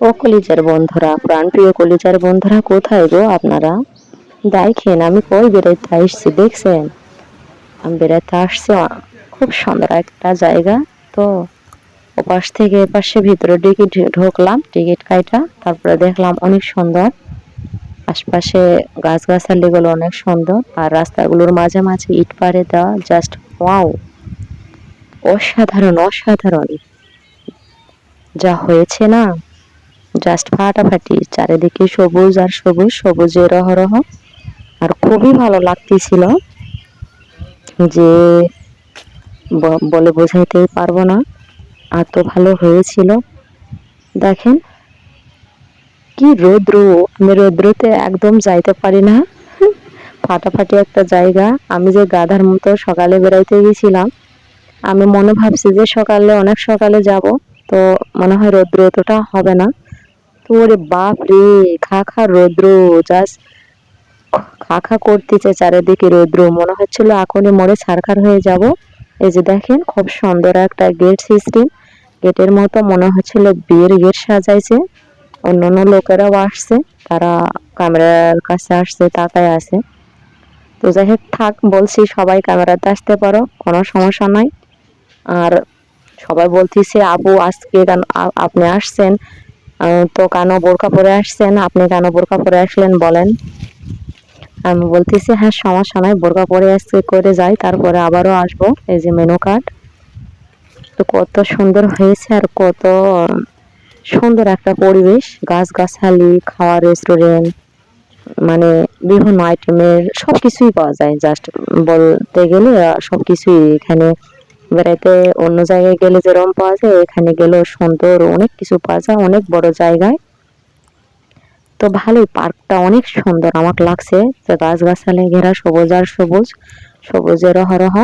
ও কলিজার বন্ধুরা, প্রাণপ্রিয় কলিজার বন্ধুরা, কোথায় গো আপনারা? দেখেন, আমি কই বেড়াইতে আসছি, দেখছেন? আমি বেড়াইতে আসছি খুব সুন্দর একটা জায়গা। তো ওপাশ থেকে এপাশে ভিতরে টিকিট ঢুকলাম, টিকিট কাইটা, তারপরে দেখলাম অনেক সুন্দর। আশপাশে গাছগাছালিগুলো অনেক সুন্দর, আর রাস্তাগুলোর মাঝে মাঝে ইট পাড়ে দেওয়া জাস্ট ওয়াও অসাধারণ অসাধারণ। যা হয়েছে না? জাস্ট ফাটাফাটি, চারিদিকে সবুজ আর সবুজ সবুজের অহরহ আর খুবই ভালো লাগতেছিল যে বলে বোঝাইতেই পারব না। এত ভালো হয়েছিল। দেখেন, কি রৌদ্র, আমি রৌদ্রতে একদম যাইতে পারি না। ফাটাফাটি একটা জায়গা। আমি যে গাধার মতো সকালে বেড়াইতে গেছিলাম, আমি মনে ভাবছি যে সকালে, অনেক সকালে যাব, তো মনে হয় রৌদ্র অতটা হবে না। ওরে বাপ রে খা রৌদ্র জাস্ট খা খা করতেছে চারিদিকে রৌদ্র। মনে হচ্ছিল এখনই মরে ছারখার হয়ে যাব। এই যে দেখেন, খুব সুন্দর একটা গেট সিস্টেম গেটের মতো মনে হচ্ছিল বিয়ের গেট সাজাইছে। অন্যান্য লোকেরাও আসছে, তারা ক্যামেরার কাছে আসছে, তাকায় আছে। তো যাই হোক, থাক, বলছি সবাই ক্যামেরাতে আসতে পারো, কোনো সমস্যা নাই। আর সবাই বলতেছে, আপু, আজকে আপনি আসছেন? তো কেন বোরকা পরে আসছেন, আপনি কেন বোরকা পরে আসলেন বলেন। আমি বলতেছি হ্যাঁ সমস্যা নাই বোরকা পরে আজকে করে যাই, তারপরে আবারও আসব, এই যে মেনু কার্ড তো কত সুন্দর হয়েছে আর কত সুন্দর একটা পরিবেশ, গাছগাছালি, খাওয়ার রেস্টুরেন্ট মানে বিভিন্ন আইটেমের সব কিছুই পাওয়া যায় জাস্ট বলতে গেলে সব কিছুই এখানে বেড়াইতে অন্য জায়গায় গেলে যেরকম পাওয়া যায়, এখানে গেলেও সুন্দর, অনেক কিছু পাওয়া যায়, অনেক বড় জায়গায়। তো ভালোই, পার্কটা অনেক সুন্দর আমার লাগছে যে গাছগাছালি ঘেরা, সবুজ আর সবুজ সবুজের হরহ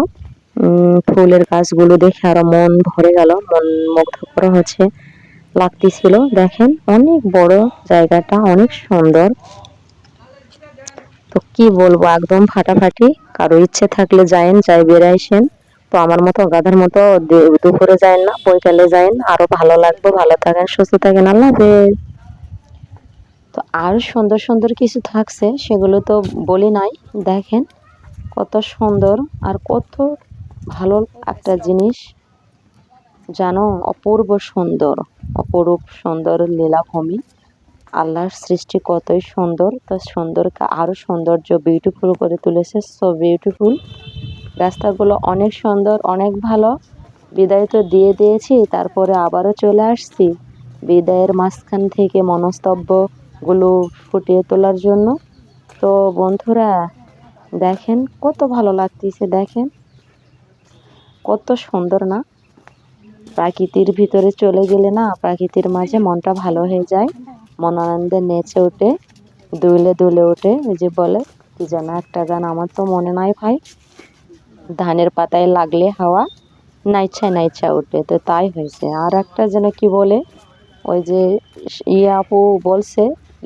ফুলের গাছগুলো দেখে আরও মন ভরে গেল, মন মুগ্ধ করা হচ্ছে লাগতেছিল। দেখেন, অনেক বড় জায়গাটা, অনেক সুন্দর। তো কি বলব, একদম ফাটাফাটি, কারও ইচ্ছে থাকলে যায়েন, যাই বেড়াইছেন। তো আমার মতো গাধার মতো দুপুরে যায়েন না, বৈকালে যায়েন আরও ভালো লাগবে, ভালো থাকেন, সুস্থ থাকেন, আল্লাহ তো আরও সুন্দর সুন্দর কিছু থাকছে, সেগুলো তো বলি নাই। দেখেন কত সুন্দর আর কত ভালো একটা জিনিস। জানো, অপূর্ব সুন্দর, অপরূপ সুন্দর লীলাভূমি। আল্লাহর সৃষ্টি কতই সুন্দর, তো সুন্দরকে আরও সৌন্দর্য বিউটিফুল করে তুলেছে সো বিউটিফুল রাস্তাগুলো অনেক সুন্দর, অনেক ভালো। বিদায় তো দিয়ে দিয়েছি, তারপরে আবারও চলে আসছি। বিদায়ের মাঝখান থেকে মনস্তব্যগুলো ফুটিয়ে তোলার জন্য। তো বন্ধুরা, দেখেন কত ভালো লাগতেছে, দেখেন। কত সুন্দর না? প্রাকৃতির ভিতরে চলে গেলে না, প্রাকৃতির মাঝে মনটা ভালো হয়ে যায়। মন আনন্দে নেচে ওঠে দুলে দুলে ওঠে ওই যে বলে, কি যেন একটা গান, আমার তো মনে নাই ভাই। ধানের পাতায় লাগলে হাওয়া নাইছা নাইছা উঠে তো তাই হয়েছে। আর একটা যেন কি বলে ওই যে ইয়ে আপু বলছে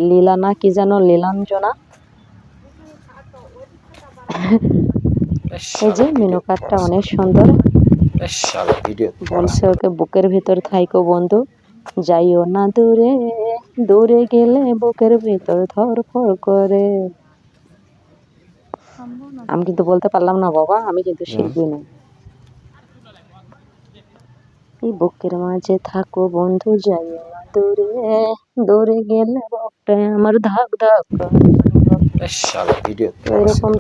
লীলা না কি যেন লীলাঞ্জনা? এই যে মেনু কার্ডটা অনেক সুন্দর। বলছে ওকে বুকের ভিতর থাইকো বন্ধু। যাইও না দূরে দূরে গেলে বুকের ভিতর ধরফর করে। আমি কিন্তু বলতে পারলাম না বাবা। আমি কিন্তু শিল্পী না। এই বুকের মাঝে থাকো বন্ধু যাই দূরে। দূরে গেলে আমার ধাক ধাক। এরকম